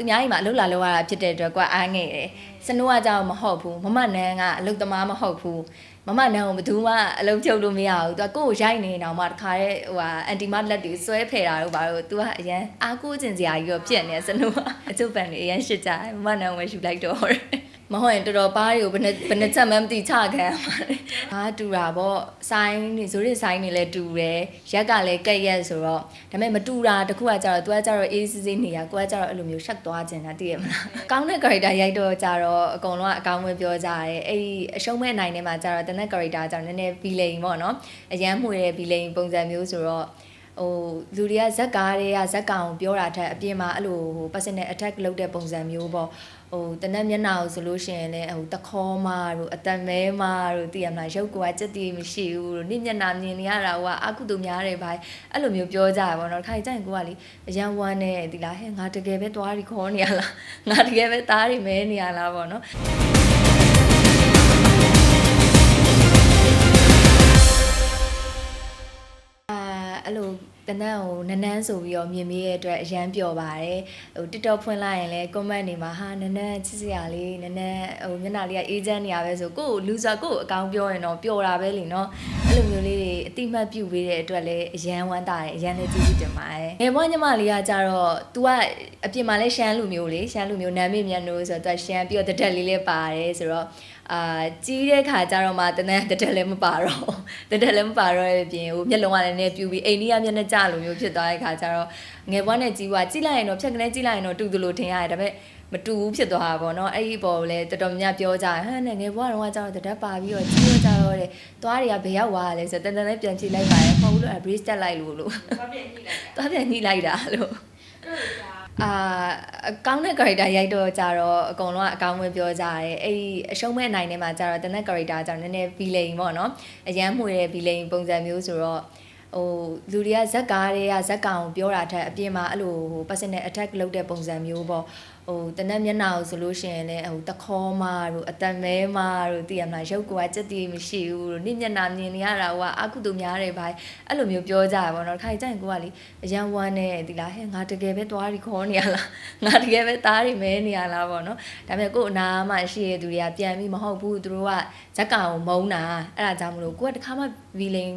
သူများကြီးမှာအလုပ်လာလုပ်ရတာဖြစ်တဲ့အတွက်ကွာအားငယ်တယ်စနိုးကကြောင်မဟုတ်ဘူးမမနန်းကအလုပ်သမားမဟုတ်ဘူးမမနန်းကိုဘယ်သူမှအလုပ်ချုပ်လို့မရဘူးသူကကိုယ့်ကိုရိုက်နေတော့မှတခါတဲ့ဟိုဟာအန်တီမလက်တွေဆွဲဖယ်တာတို့ဘာလို့သူကအရန်အားကိုးကျင်စရာကြီးတော့ပြက်နေစနိုးကအကျုပ်ပန်တွေအရန်ရှစ်ကြတယ်မမနန်းကိုပဲယူလိုက်တော့တယ် မဟုတ်ရင်တော်တော်ပါးတွေကိုဘယ်နဲ့ဘယ်နဲ့ချက်မှမသိချခံရမှာလေ။ဟာတူတာပေါ့။ဆိုင်းနေဆိုတဲ့ဆိုင်းနေလဲတူတယ်။ရက်ကလည်းကက်ရက်ဆိုတော့ဒါပေမဲ့မတူတာတခုကကြတော့ तू ကကြတော့အေးစစ်စစ်နေရကိုကကြတော့အဲ့လိုမျိုးရှက်သွားကျင်တာသိရမလား။ကောင်းတဲ့ character ရိုက်တော့ကြတော့အကုန်လုံးကအကောင်းပဲပြောကြတယ်။အဲ့ဒီအရှုံးမဲ့နိုင်ထဲမှာကြတော့တနက် character ကြတော့နည်းနည်း villain ပေါ့နော်။အရန်မှုရတဲ့ villain ပုံစံမျိုးဆိုတော့ ဟိုလူတွေကဇက်ကားတွေကဇက်ကောင်ကိုပြောတာထက်အပြင်မှာအဲ့လိုဟို personal attack လုပ်တဲ့ပုံစံမျိုးပေါ့ဟိုတနက်မျက်နှာကိုဆိုလို့ရှိရင်လည်းဟိုတခေါမတို့အတန်မဲမတို့သိရမလားရုပ်ကွာစက်တီမရှိဘူးတို့နေ့မျက်နှာမြင်နေရတာဟိုကအကုသို့များတယ်ဗျအဲ့လိုမျိုးပြောကြရပါတော့ခါကြိုင်ကိုကလေအရန်ဝမ်းနေဒီလားဟဲ့ငါတကယ်ပဲသွားပြီးခေါ်နေရလားငါတကယ်ပဲသားတွေမဲနေရလားပေါ့နော်အာအဲ့လို တနန့်ကိုနနန်းဆိုပြီးတော့မြင်မိရဲ့အတွက်အရန်ပျော်ပါတယ်ဟို TikTok ဖွင့်လိုက်ရင်လည်း comment တွေမှာဟာနနန်းချစ်စရာလေးနနန်းဟိုမျက်နှာလေးက agent နေရပဲဆိုကိုယ့်ကို loser ကိုယ့်ကိုအကောင်ပြောရင်တော့ပျော်တာပဲလीနော်အဲ့လိုမျိုးလေးတွေအတိမတ်ပြုပေးတဲ့အတွက်လည်းအရန်ဝမ်းသာတယ်အရန်လည်းကျေးဇူးတင်ပါတယ်ငယ်ဘွားညီမလေးကကြတော့ तू ကအပြင်မှာလည်းရှမ်းလူမျိုးလေရှမ်းလူမျိုးနာမည်မြန်လို့ဆိုတော့ तू ရှမ်းပြီးတော့တက်တက်လေးလည်းပါတယ်ဆိုတော့ အာကြီးတဲ့ခါကျတော့မှတနန်းတက်တက်လည်းမပါတော့တက်တက်လည်းမပါတော့ရဲ့ပြင်ဟိုမျက်လုံးကလည်းနည်းပြူပြီးအိန္ဒိယမျက်နှာကျလိုမျိုးဖြစ်သွားတဲ့ခါကျတော့ငယ်ဘွားနဲ့ကြီးဘွားကြည့်လိုက်ရင်တော့ဖြတ်ကနေကြည့်လိုက်ရင်တော့တူတူလို့ထင်ရတယ်ဒါပေမဲ့မတူဘူးဖြစ်သွားတာပေါ့နော်အဲ့ဒီပေါ်ကိုလည်းတော်တော်များများပြောကြတယ်ဟမ်နဲ့ငယ်ဘွားတော့ကျတော့တက်တက်ပါပြီးတော့ကြီးတော့ကျတော့တဲ့သွားတွေကဘယ်ရောက်သွားလဲဆိုတော့တန်တန်လေးပြန်ကြည့်လိုက်ပါရဲ့မဟုတ်ဘူးလို့ brace တက်လိုက်လို့လို့ဘာပြည့်ညှိလိုက်သွားပြန်ညှိလိုက်တာလို့တာတို့က အာအကောင်းတဲ့ character ရိုက်တော့ကြတော့အကုန်လုံးကအကောင်းပဲပြောကြတယ်အဲ့ဒီအရှုံးမဲ့နိုင်ထဲမှာကြတော့တနက် character ကြောင့်နည်းနည်း villain ပေါ့နော်အရန်မှုတဲ့ villain ပုံစံမျိုးဆိုတော့ဟိုလူတွေကဇက်ကားတွေကဇက်ကောင်ကိုပြောတာထက်အပြင်မှာအဲ့လိုဟို personal attack လုပ်တဲ့ပုံစံမျိုးပေါ့ ဟိုတနက်မျက်နှာကိုဆိုလို့ရှိရင်လည်းဟိုတခေါမတို့အတန်မဲမတို့သိရမလားရုပ်ကွာစက်တီမရှိဘူးတို့နေ့မျက်နှာမြင်နေရတာဟိုကအကုသို့များတယ်ဗျအဲ့လိုမျိုးပြောကြရပါတော့ခါကြိုင်ကိုကလေအရန်ဝမ်းနေဒီလားဟဲ့ငါတကယ်ပဲသွားပြီးခေါ်နေရလားငါတကယ်ပဲသားတွေမဲနေရလားပေါ့နော်ဒါပေမဲ့ကို့အနာမှရှိရတဲ့သူတွေကပြန်ပြီးမဟုတ်ဘူးသူတို့ကဇက်ကောင်ကိုမုန်းတာအဲ့ဒါကြောင့်မလို့ကိုကတခါမှဗီလိန်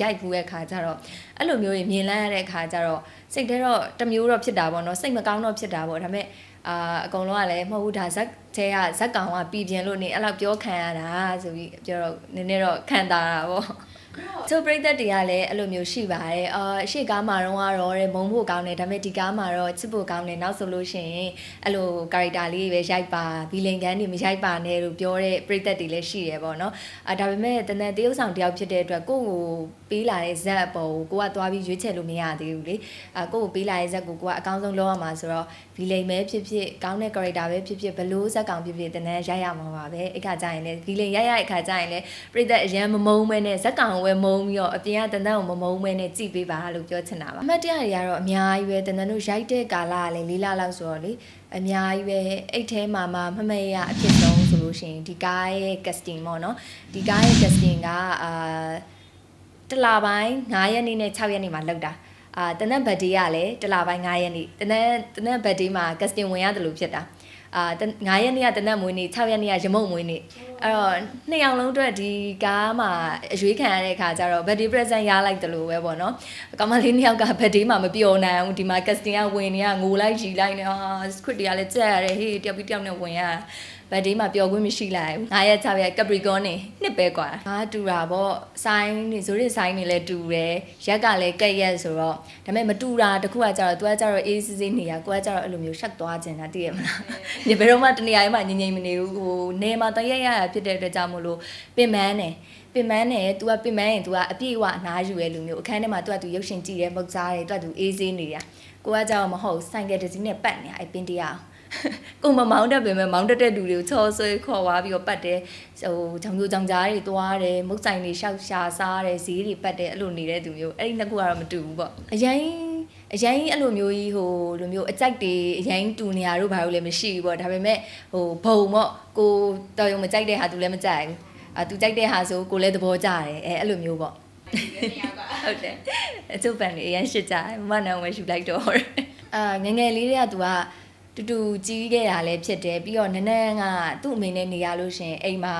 ရိုက်ဘူးရဲ့ခါကျတော့အဲ့လိုမျိုးတွေမြင်လိုက်ရတဲ့ခါကျတော့စိတ်ထဲတော့တစ်မျိုးတော့ဖြစ်တာပေါ့နော်စိတ်မကောင်းတော့ဖြစ်တာပေါ့ဒါပေမဲ့အာအကုန်လုံးကလည်းမဟုတ်ဘူးဒါဇက်သေးကဇက်ကောင်ကပြည်ပြင်းလို့နေအဲ့လောက်ပြောခံရတာဆိုပြီးပြောတော့နည်းနည်းတော့ခံတာတာပေါ့ ကျုပ်ပြိသက်တွေကလည်းအဲ့လိုမျိုးရှိပါတယ်။အာရှေ့ကားမှာတော့ကတော့တဲ့မုံဖို့ကောင်းတယ်ဒါပေမဲ့ဒီကားမှာတော့ချစ်ဖို့ကောင်းတယ်နောက်ဆိုလို့ရှိရင်အဲ့လို character လေးတွေပဲရိုက်ပါဘီလင်ကန်တွေမရိုက်ပါနဲ့လို့ပြောတဲ့ပြိသက်တွေလည်းရှိတယ်ပေါ့နော်။အာဒါပေမဲ့တနက်တရုပ်ဆောင်တယောက်ဖြစ်တဲ့အတွက်ကိုယ့်ကိုပေးလာတဲ့ဇက်အပေါ်ကိုကိုကသွားပြီးရွေးချယ်လို့မရသေးဘူးလေ။အာကိုယ့်ကိုပေးလာတဲ့ဇက်ကိုကိုကအကောင်းဆုံးလုပ်ရမှာဆိုတော့ဘီလင်ပဲဖြစ်ဖြစ်ကောင်းတဲ့ character ပဲဖြစ်ဖြစ်ဘလို့ဇက်ကောင်ဖြစ်ဖြစ်တနက်ရိုက်ရမှာပါပဲ။အဲ့ခါကျရင်လည်းဘီလင်ရိုက်ရတဲ့ခါကျရင်လည်းပြိသက်အရန်မမုန်းမဲနဲ့ဇက်ကောင်ကိုပဲမုန်းပြီးတော့အပြင်ကတန်တန်ကိုမမုန်းမဲနဲ့ကြည့်ပေးပါလို့ပြောချင်တာပါအမှတ်တရတွေကတော့အများကြီးပဲတန်တန်တို့ရိုက်တဲ့ကာလကလည်းလေးလလောက်ဆိုတော့လေအများကြီးပဲအိတ်ထဲမှာမှမမရအဖြစ်ဆုံးဆိုလို့ရှိရင်ဒီကားရဲ့ casting ပေါ့နော်ဒီကားရဲ့ casting ကအာတလပိုင်း9ရက်နေ့နဲ့6ရက်နေ့မှာလောက်တာအာတနက်ဘတ်ဒေးကလည်းတလပိုင်း9ရက်နေ့တနက်တနက်ဘတ်ဒေးမှာ casting ဝင်ရတယ်လို့ဖြစ်တာ အာ9ရက်နေ့ကတနက်မွေးနေ့6ရက်နေ့ကရမုံမွေးနေ့အဲ့တော့နှစ်ယောက်လုံးအတွက်ဒီကားမှာအရွေးခံရတဲ့အခါကျတော့ birthday present ရလိုက်တယ်လို့ပဲပေါ့နော်အကောင်မလေးနှစ်ယောက်က birthday မှာမပျော်နိုင်ဘူးဒီမှာ casting ကဝင်နေကငိုလိုက်ရီလိုက်နေဟာ script တွေကလည်းကြက်ရတယ်ဟေးတယောက်ပြီးတယောက်နဲ့ဝင်ရ ဘတ်ဒေးမှာပျော်ခွင့်မရှိလိုက်ဘူး9ရက်6ရက် Capricorn နေနှစ်ပဲกว่าငါတူတာပေါ့ဆိုင်းနေဆိုတဲ့ဆိုင်းနေလည်းတူတယ်ရက်ကလည်းကက်ရက်ဆိုတော့ဒါပေမဲ့မတူတာတခုကကြတော့ तू ကကြတော့အေးစစ်စစ်နေရကိုကကြတော့အဲ့လိုမျိုးရှက်သွားကျင်တာသိရမလားညဘယ်တော့မှတနေရာမှာငြိမ်ငြိမ်မနေဘူးဟိုနေမှာတရက်ရရဖြစ်တဲ့အတွက်ကြောင့်မလို့ပင်မန်းနေပင်မန်းနဲ့ तू ကပင်မန်းရင် तू ကအပြည့်အဝအနားယူရဲ့လူမျိုးအခန်းထဲမှာ तू က तू ရုပ်ရှင်ကြည့်တယ်မုတ်စားတယ် तू က तू အေးဆေးနေရကိုကကြတော့မဟုတ်ဆိုင်ကယ်တစ်စီးနဲ့ပတ်နေရအဲ့ပင်တရား ကိုမမောင်းတတ်ပေမဲ့မောင်းတတ်တဲ့လူတွေကိုချော်ဆွဲခေါ်သွားပြီးတော့ပတ်တယ်ဟိုဂျောင်ဂျိုဂျောင်ကြားတွေသွားတယ်မုတ်ဆိုင်တွေရှောက်ရှာစားတယ်ဈေးတွေပတ်တယ်အဲ့လိုနေတဲ့သူမျိုးအဲ့ဒီနှစ်ခုကတော့မတူဘူးပေါ့အရင်အရင်အဲ့လိုမျိုးကြီးဟိုလိုမျိုးအကြိုက်တွေအရင်တူနေရတို့ဘာလို့လဲမရှိဘူးပေါ့ဒါပေမဲ့ဟိုဘုံပေါ့ကိုတော်ရုံမကြိုက်တဲ့ဟာသူလည်းမကြိုက်ဘူးအာသူကြိုက်တဲ့ဟာဆိုကိုလည်းသဘောကျတယ်အဲအဲ့လိုမျိုးပေါ့ဒီနေရာကဟုတ်တယ်အကျုပ်ပန်တွေအရင်ရှစ်ကြတယ်မမနောင်ပဲယူလိုက်တော့တယ်အာငယ်ငယ်လေးတွေက तू က တူတူကြီးခဲ့တာလည်းဖြစ်တယ်ပြီးတော့နန်းနန်းကသူ့အမေနဲ့နေရလို့ရှရင်အိမ်မှာ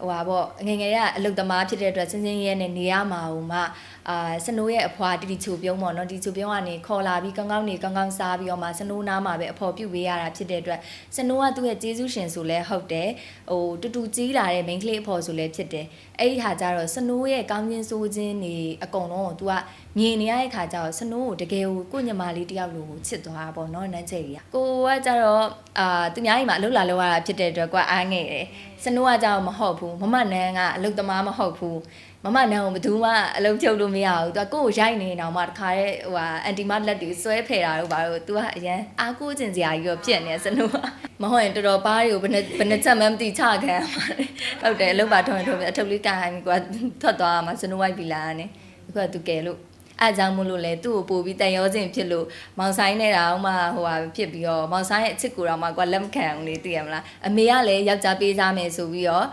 ဟိုပါပေါ့ငယ်ငယ်ကအလုတ်သမားဖြစ်တဲ့အတွက်စင်းစင်းရဲနဲ့နေရမှာဟိုမှအာစနိုးရဲ့အဖွာတီတီချိုပြုံးပေါ့နော်တီချိုပြုံးကနေခေါ်လာပြီးကောင်းကောင်းနေကောင်းကောင်းစားပြီးတော့မှစနိုးနားမှာပဲအဖော်ပြုတ်ပေးရတာဖြစ်တဲ့အတွက်စနိုးကသူ့ရဲ့ကျေးဇူးရှင်ဆိုလဲဟုတ်တယ်ဟိုတူတူကြီးလာတဲ့ main ကလေးအဖော်ဆိုလဲဖြစ်တယ်အဲ့ဒီဟာကြတော့စနိုးရဲ့ကောင်းခြင်းဆိုးခြင်းနေအကုန်လုံးကို तू က မြင်နေရတဲ့ခါကျတော့စနိုးကိုတကယ်ကိုကိုညီမလေးတယောက်လိုကိုချစ်သွားတာပေါ့နော်နန်းချေကြီးကကိုကကြတော့အာသူများကြီးမှာအလုပ်လာလုပ်ရတာဖြစ်တဲ့အတွက်ကွာအားငယ်တယ်စနိုးကကြတော့မဟုတ်ဘူးမမနန်းကအလုပ်သမားမဟုတ်ဘူးမမနန်းကိုဘယ်သူမှအလုပ်ချုပ်လို့မရဘူး။ तू ကကိုယ့်ကိုရိုက်နေတော့မှတခါတဲ့ဟိုဟာအန်တီမလက်တွေဆွဲဖယ်တာတို့ဘာလို့ तू ကအရန်အားကိုးကျင်စရာကြီးတော့ဖြစ်နေစနိုးကမဟုတ်ရင်တော်တော်ပါးတွေကိုဘယ်နဲ့ဘယ်နဲ့ချက်မှမသိချခံရမှာလေ။ဟုတ်တယ်အလုပ်ပါထုံးထုံးအထုပ်လေးကန်ဟိုင်းကွာထွက်သွားမှာစနိုးဝိုက်ပြီလားနဲ့အခုက तू ကဲလို့ အဲအကြောင်းမလို့လဲသူ့ကိုပို့ပြီးတန်ရောစင်ဖြစ်လို့မောင်ဆိုင်နေတာအောင်မှဟိုဟာဖြစ်ပြီးတော့မောင်ဆိုင်ရဲ့အချစ်ကိုတော့မှကွာလက်မခံအောင်လေသိရမလားအမေကလည်းယောက်ျားပေးစားမယ်ဆိုပြီးတော့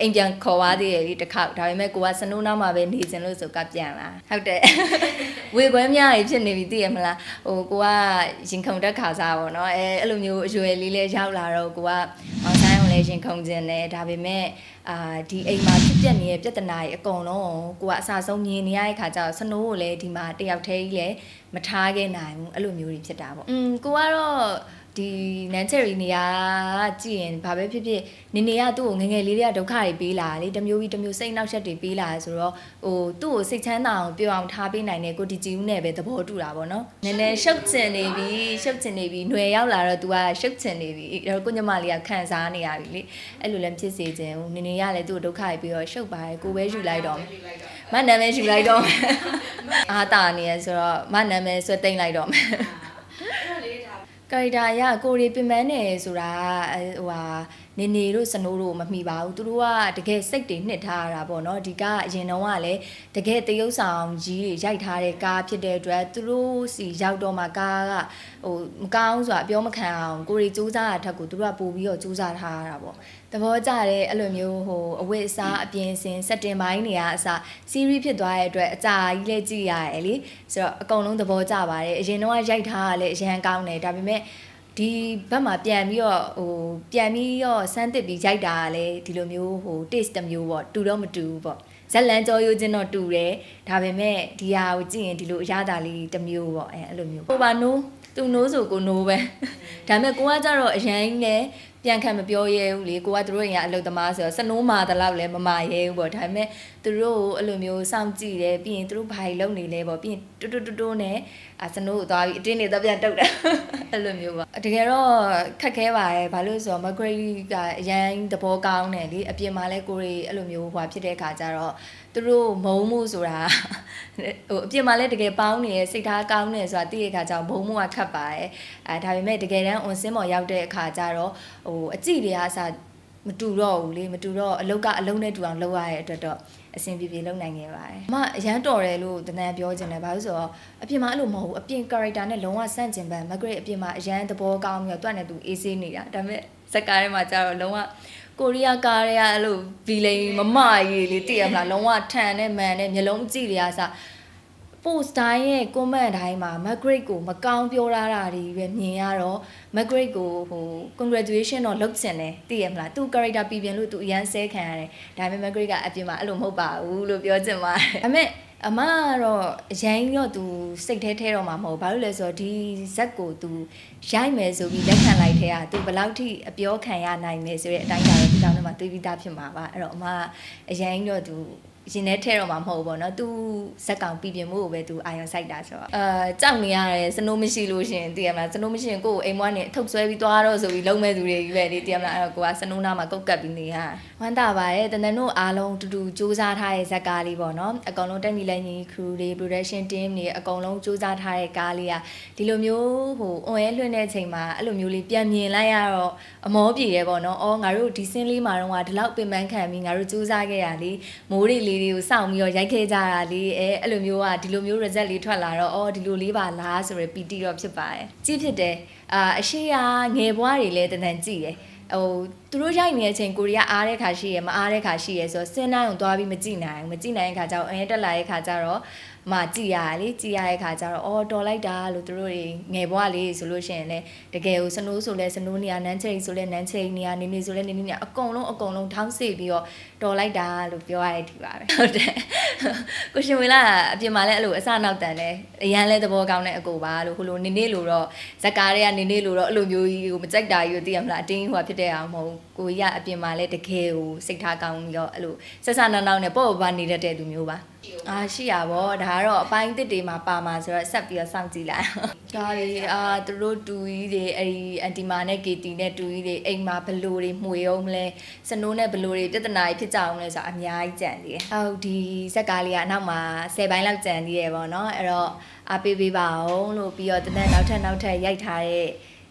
အိမ်ပြန်ခေါ်သွားသေးတယ်လေတစ်ခါဒါပေမဲ့ကိုကစနိုးနားမှာပဲနေစင်လို့ဆိုကပြန်လာဟုတ်တယ်ဝေခွဲများကြီးဖြစ်နေပြီသိရမလားဟိုကိုကရင်ခုန်တက်ခါစားပေါ့နော်အဲအဲ့လိုမျိုးအရွယ်လေးလေးရောက်လာတော့ကိုကမောင်ဆိုင်ကို လည်းရင်ခုန်ခြင်းတယ်ဒါပေမဲ့အာဒီအိမ်မှာဖြစ်ပျက်နေတဲ့ပြဿနာတွေအကုန်လုံးကိုကအစားဆုံးမြင်နေရတဲ့ခါကျတော့စနိုးကိုလည်းဒီမှာတယောက်တည်းကြီးလည်းမထားခဲ့နိုင်ဘူးအဲ့လိုမျိုးတွေဖြစ်တာပေါ့อืมကိုကတော့ ဒီနန်ချယ်ရီနေရာကြည့်ရင်ဘာပဲဖြစ်ဖြစ်နေနေကသူ့ကိုငယ်ငယ်လေးတွေကဒုက္ခတွေပေးလာလေတစ်မျိုးပြီးတစ်မျိုးစိတ်နှောက်ယှက်တွေပေးလာဆိုတော့ဟိုသူ့ကိုစိတ်ချမ်းသာအောင်ပြောအောင်ထားပေးနိုင်တဲ့ကိုတီဂျီဦးနဲ့ပဲသဘောတူတာပေါ့နော်နည်းနည်းရှုပ်ချင်နေပြီရှုပ်ချင်နေပြီຫນွယ်ရောက်လာတော့ तू ကရှုပ်ချင်နေပြီအဲ့တော့ကိုညမလေးကခံစားနေရပြီလေအဲ့လိုလည်းဖြစ်စေခြင်းဦးနေနေကလည်းသူ့ကိုဒုက္ခတွေပြီးတော့ရှုပ်ပါတယ်ကိုပဲယူလိုက်တော့မနာမည်ယူလိုက်တော့အာတာနေရဆိုတော့မနာမည်ဆွဲတိန်လိုက်တော့မယ် အဲ့တော့လေဒါ ကာရီတာအရကိုရီပင်ပန်းနေဆိုတာအဲဟိုဟာ နေနေတို့စနိုးတို့မမိပါဘူးသူတို့ကတကယ်စိတ်တွေနှစ်ထားရတာပေါ့နော်ဒီကအရင်တော့ကလည်းတကယ်တရုပ်ဆောင်ကြီးတွေရိုက်ထားတဲ့ကားဖြစ်တဲ့အတွက်သူတို့စီရောက်တော့မှကားကဟိုမကောင်းဆိုတာပြောမခံအောင်ကိုရီစူးစမ်းတာထက်ကိုသူတို့ကပို့ပြီးတော့စူးစမ်းထားရတာပေါ့သဘောကျတဲ့အဲ့လိုမျိုးဟိုအဝတ်အစားအပြင်စင်စက်တင်ပိုင်းတွေကအစ series ဖြစ်သွားတဲ့အတွက်အကြာကြီးလည်းကြည့်ရတယ်လေဆိုတော့အကုန်လုံးသဘောကျပါတယ်အရင်တော့ကရိုက်ထားတာလည်းအရန်ကောင်းတယ်ဒါပေမဲ့ ဒီဘက်မှာပြန်ပြီးတော့ဟိုပြန်ပြီးတော့စမ်းသစ်ပြီးရိုက်တာကလည်းဒီလိုမျိုးဟို taste တစ်မျိုးပေါ့တူတော့မတူဘူးပေါ့ဇက်လန်ကြောရိုးချင်းတော့တူတယ်ဒါပေမဲ့ဒီဟာကိုကြည့်ရင်ဒီလိုအရသာလေးတစ်မျိုးပေါ့အဲအဲ့လိုမျိုးကိုပါနိုးသူနိုးဆိုကိုနိုးပဲဒါပေမဲ့ကိုကကြတော့အရင်နဲ့ ပြန်ခံမပြောရဲဘူးလေကိုကသူတို့ရင်ကအလုပ်သမားဆိုတော့စနိုးမာတလောက်လည်းမမာရဲဘူးပေါ့ဒါပေမဲ့သူတို့ကိုအဲ့လိုမျိုးစောင့်ကြည့်တယ်ပြီးရင်သူတို့ဘာတွေလုပ်နေလဲပေါ့ပြီးရင်တူတူတူတူနဲ့အာစနိုးကိုသွားပြီးအတင်းနေတော့ပြန်တုတ်တာအဲ့လိုမျိုးပေါ့တကယ်တော့ခက်ခဲပါရဲ့ဘာလို့လဲဆိုတော့မဂရိကအရန်သဘောကောင်းတယ်လေအပြင်မှာလဲကိုရီအဲ့လိုမျိုးဟွာဖြစ်တဲ့ခါကျတော့ သူတို့မုံမှုဆိုတာဟိုအပြင်မှာလဲတကယ်ပေါင်းနေရစိတ်ထားကောင်းနေဆိုတာသိရခါကျတော့မုံမှုကခတ်ပါရဲ့အဲဒါပေမဲ့တကယ်တမ်း on စင်းပေါ်ရောက်တဲ့အခါကျတော့ဟိုအကြည့်တွေကအစမတူတော့ဘူးလေမတူတော့အလုတ်ကအလုံးနဲ့တူအောင်လုပ်ရတဲ့အတွက်တော့အဆင်ပြေပြေလုပ်နိုင်ခဲ့ပါတယ်။အမအရန်တော်တယ်လို့တနန်ပြောချင်တယ်ဘာလို့ဆိုတော့အပြင်မှာအဲ့လိုမဟုတ်ဘူးအပြင် character နဲ့လုံးဝဆန့်ကျင်ဘက်မဂရိတ်အပြင်မှာအရန်သဘောကောင်းပြီးတော့တွတ်နဲ့သူအေးဆေးနေတာဒါပေမဲ့ဇက်ကားထဲမှာကျတော့လုံးဝ ကိုရီးယားကားတွေကအဲ့လိုဗီလိန်မမကြီးလေးတည်ရမလားလုံးဝထန်နဲ့မန်နဲ့မျိုးလုံးကြည့်ရတာ post တိုင်းရဲ့ comment တိုင်းမှာ Margaret ကိုမကောင်းပြောရတာတွေပဲမြင်ရတော့ Margaret ကိုဟို congratulation တော့လုပ်ချင်တယ်သိရမလားသူ character ပြည်ပြင်လို့သူအရန်ဆဲခံရတယ်ဒါပေမဲ့ Margaret ကအပြင်မှာအဲ့လိုမဟုတ်ပါဘူးလို့ပြောချင်ပါတယ်ဒါပေမဲ့ အမကတော့အရင်တော့သူစိတ်แท้ๆတော့မှာမဟုတ်ဘာလို့လဲဆိုတော့ဒီဇက်ကိုသူရိုက်မယ်ဆိုပြီးလက်ခံလိုက်တဲ့อ่ะသူဘယ်လောက်ထိအပြောခံရနိုင်မယ်ဆိုတဲ့အတိုင်းအတာတော့ဒီတောင်းထဲမှာတွေးပြီးသားဖြစ်မှာပါအဲ့တော့အမကအရင်တော့သူ ရင်ထဲထဲတော့မှာမဟုတ်ဘူးပေါ့နော်သူဇက်ကောင်ပြည်ပြင်မှုကိုပဲသူအာရုံစိုက်တာဆိုတော့အာကြောက်နေရတယ်စနိုးမရှိလို့ရှရင်သိရမလားစနိုးမရှိရင်ကိုယ့်ကိုအိမ်မွားနေအထုတ်ဆွဲပြီးသွားတော့ဆိုပြီးလုံးမဲ့သူတွေကြီးပဲလေသိရမလားအဲ့တော့ကိုကစနိုးနာမှာကုတ်ကပ်ပြီးနေရဝမ်းသာပါတယ်တန်တန်တို့အားလုံးတူတူစူးစမ်းထားတဲ့ဇက်ကားလေးပေါ့နော်အကောင်လုံးတက်မိလိုက်ညီ crew တွေ production team တွေအကောင်လုံးစူးစမ်းထားတဲ့ကားလေးကဒီလိုမျိုးဟိုအွန်ရဲလွှင့်တဲ့အချိန်မှာအဲ့လိုမျိုးလေးပြန်မြင်လိုက်ရတော့အမောပြေတယ်ပေါ့နော်အော်ငါတို့ဒီစင်းလေးမှာတော့ကဒီလောက်ပင်ပန်းခံပြီးငါတို့စူးစမ်းခဲ့ရလေမိုးတွေလေးတွေကိုစောင့်ပြီးတော့ရိုက်ခဲ့ကြတာလေအဲအဲ့လိုမျိုးကဒီလိုမျိုး result လေးထွက်လာတော့အော်ဒီလိုလေးပါလားဆိုရယ် PT တော့ဖြစ်ပါတယ်ကြည့်ဖြစ်တယ်အာအရှိကငယ်ဘွားတွေလည်းတန်တန်ကြည့်တယ်ဟိုသူတို့ရိုက်နေတဲ့အချိန်ကိုရီးယားအားတဲ့ခါရှိရယ်မအားတဲ့ခါရှိရယ်ဆိုတော့စင်းနိုင်အောင်သွားပြီးမကြည့်နိုင်ဘူးမကြည့်နိုင်တဲ့ခါကျတော့အရင်တက်လာတဲ့ခါကျတော့ မှကြည်ရတယ်လေကြည်ရတဲ့ခါကျတော့အော်တော်လိုက်တာလို့သူတို့တွေငယ်ဘွားလေးဆိုလို့ရှိရင်လည်းတကယ်ကိုစနိုးဆိုလဲစနိုးနေရနန်းချိန်ဆိုလဲနန်းချိန်နေရနေနေဆိုလဲနေနေနေရအကုန်လုံးအကုန်လုံးထောင်းစေပြီးတော့တော်လိုက်တာလို့ပြောရတဲ့ဒီပါပဲဟုတ်တယ်ကိုရှင်ဝေလာအပြင်မှာလည်းအဲ့လိုအစနောက်တန်လဲအရန်လဲသဘောကောင်းတဲ့အကိုပါလို့ဟိုလိုနေနေလို့တော့ဇက်ကားတွေကနေနေလို့တော့အဲ့လိုမျိုးကြီးကိုမကြိုက်တာကြီးကိုသိရမလားအတင်းဟိုဖြစ်တဲ့အောင်မဟုတ်ဘူးကိုကြီးကအပြင်မှာလည်းတကယ်ကိုစိတ်ထားကောင်းပြီးတော့အဲ့လိုဆက်ဆနောက်နောက်နဲ့ပေါ့ပေါ့ပါနေတတ်တဲ့လူမျိုးပါအာရှိရပါဗောဒါကတော့အပိုင်းတစ်တွေမှာပါမှာဆိုတော့ဆက်ပြီးတော့စောင့်ကြည့်လိုက်ဒါတွေအာသူတို့တူကြီးတွေအဲ့ဒီအန်တီမာနဲ့ကေတီနဲ့တူကြီးတွေအိမ်မှာဘလူတွေမှွေအောင်မလဲစနိုးနဲ့ဘလူတွေပြဿနာကြီးဖြစ်ကြအောင်လဲဆိုတော့အများကြီးကြံသေးတယ်ဟုတ်ဒီဇက်ကားလေးကအနောက်မှာ10ပိုင်းလောက်ကြံသေးတယ်ဗောနော်အဲ့တော့အားပေးပေးပါအောင်လို့ပြီးတော့တနက်နောက်ထပ်နောက်ထပ်ရိုက်ထားတဲ့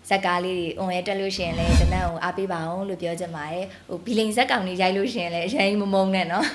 ဇက်ကားလေးတွေအွန်ရဲတက်လို့ရှရင်လဲတနက်ကိုအားပေးပါအောင်လို့ပြောချင်ပါတယ်ဟိုဘီလိန်ဇက်ကောင်လေးရိုက်လို့ရှရင်လဲအရင်မမုန်းနဲ့နော်